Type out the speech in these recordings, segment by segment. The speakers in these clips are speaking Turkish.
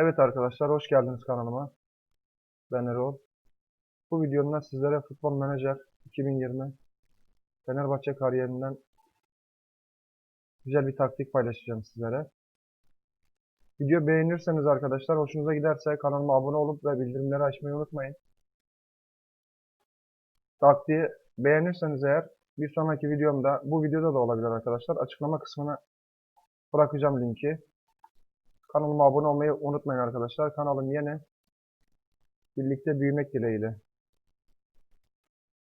Evet arkadaşlar hoş geldiniz kanalıma. Ben Erol. Bu videomda sizlere Futbol Menajer 2020 Fenerbahçe kariyerinden güzel bir taktik paylaşacağım sizlere. Video beğenirseniz arkadaşlar hoşunuza giderse kanalıma abone olup ve bildirimleri açmayı unutmayın. Taktiği beğenirseniz eğer bir sonraki videomda bu videoda da olabilir arkadaşlar. Açıklama kısmına bırakacağım linki. Kanalıma abone olmayı unutmayın arkadaşlar. Kanalım yeni. Birlikte büyümek dileğiyle.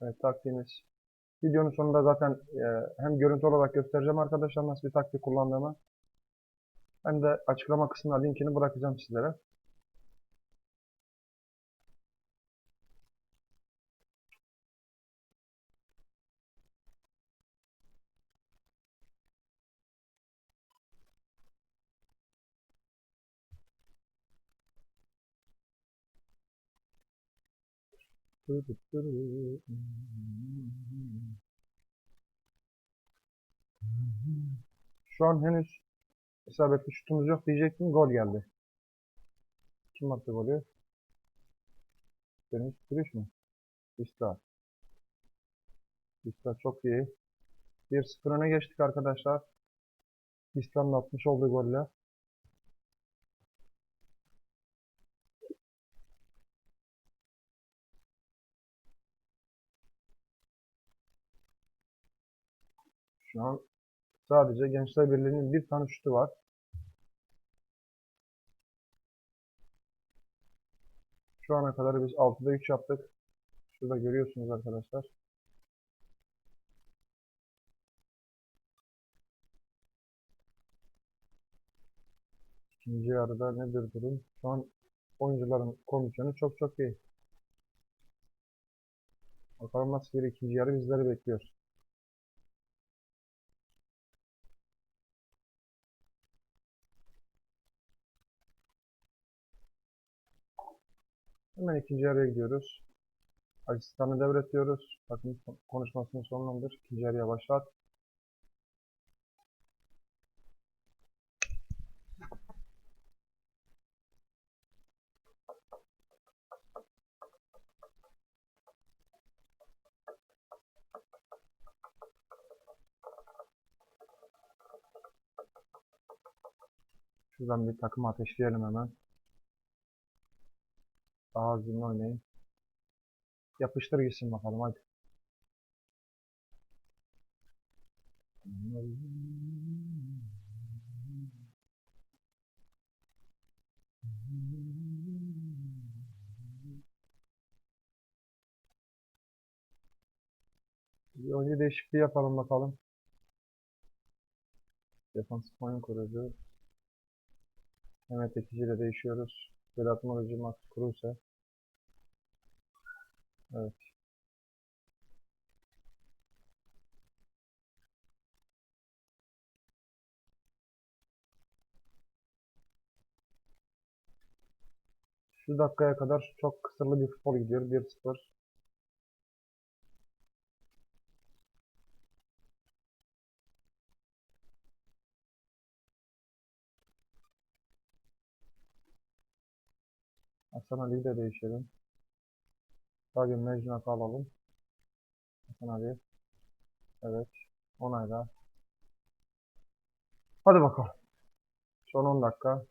Evet taktiğimiz. Videonun sonunda zaten e, hem görüntü olarak göstereceğim arkadaşlar nasıl bir taktik kullandığımı. Hem de açıklama kısmına linkini bırakacağım sizlere. Şu an henüz isabetli şutumuz yok diyecektim. Gol geldi. Kim attı golü? Deniz Türüş mü? İsta. İsta çok iyi. 1-0 öne geçtik arkadaşlar. İslam'ın atmış olduğu golle. Şu an sadece Gençler Birliği'nin bir tane şutu var. Şu ana kadar biz 6'da 3 yaptık. Şurada görüyorsunuz arkadaşlar. İkinci yarıda nedir durum? Şu an oyuncuların kondisyonu çok çok iyi. Bakalım nasıl bir ikinci yarı bizleri bekliyor. Hemen ikinci yarıya gidiyoruz. Asistanı devrediyoruz. Takım konuşmasını sonlandır. İkinci yarıya başlat. Şuradan bir takım ateşleyelim hemen. Daha azimli oynayın. Yapıştır gitsin bakalım hadi. Bir oyuncu değişikliği yapalım bakalım. Defansif oyun kurucu. Mehmet Ekici ile değişiyoruz. Vedat Morucu, Max Kruse. Evet. Şu dakikaya kadar çok kısırlı bir futbol gidiyor. 1-0. Hasan Ali'yi de değişelim. Sadece Mecnun'u alalım. Hasan Ali. Evet. Onayla. Hadi bakalım. Son 10 dakika.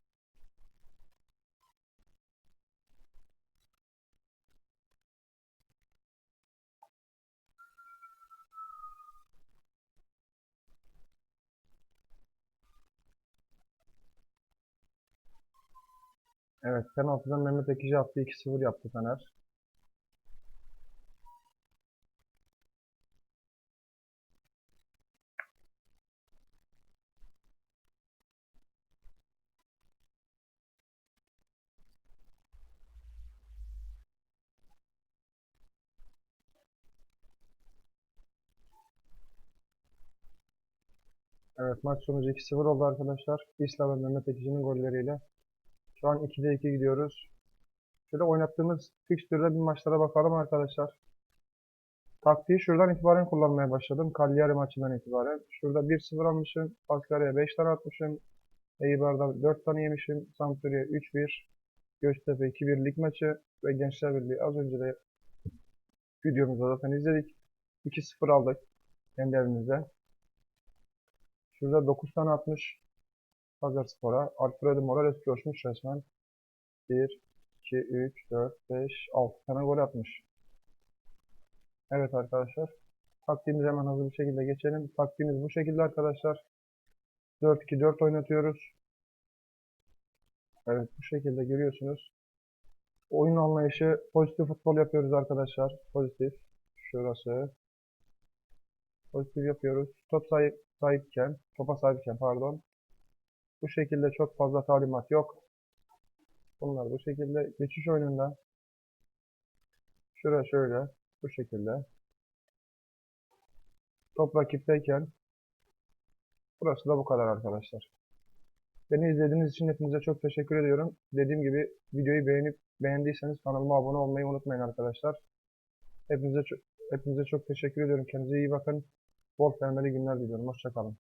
Evet, penaltıdan Mehmet Ekici attı. 2-0 yaptı Fener. Evet maç sonucu 2-0 oldu arkadaşlar. İsla ve Mehmet Ekici'nin golleriyle. Şu an 2'de 2 gidiyoruz. Şöyle oynattığımız fikstürde bir maçlara bakalım arkadaşlar. Taktiği şuradan itibaren kullanmaya başladım. Cagliari maçından itibaren. Şurada 1-0 almışım. Pascalia'ya 5 tane atmışım. Eibar'da 4 tane yemişim. Sampdoria 3-1. Göztepe 2-1 lig maçı ve Gençler Birliği az önce de videomuzda zaten izledik. 2-0 aldık kendi evimizde. Şurada 9 tane atmış Pazar Spor'a. Alfredo Morales coşmuş resmen. 1, 2, 3, 4, 5, 6 tane gol atmış. Evet arkadaşlar. Taktiğimizi hemen hızlı bir şekilde geçelim. Taktiğimiz bu şekilde arkadaşlar. 4-2-4 oynatıyoruz. Evet bu şekilde görüyorsunuz. Oyun anlayışı pozitif futbol yapıyoruz arkadaşlar. Pozitif. Şurası. Pozitif yapıyoruz. Top sahip, sahipken, topa sahipken pardon. Bu şekilde çok fazla talimat yok. Bunlar bu şekilde. Geçiş oyununda. Şura şöyle. Bu şekilde. Top rakipteyken. Burası da bu kadar arkadaşlar. Beni izlediğiniz için hepinize çok teşekkür ediyorum. Dediğim gibi videoyu beğenip beğendiyseniz kanalıma abone olmayı unutmayın arkadaşlar. Hepinize hepinize çok teşekkür ediyorum. Kendinize iyi bakın. Bol sevmeli günler diliyorum. Hoşçakalın.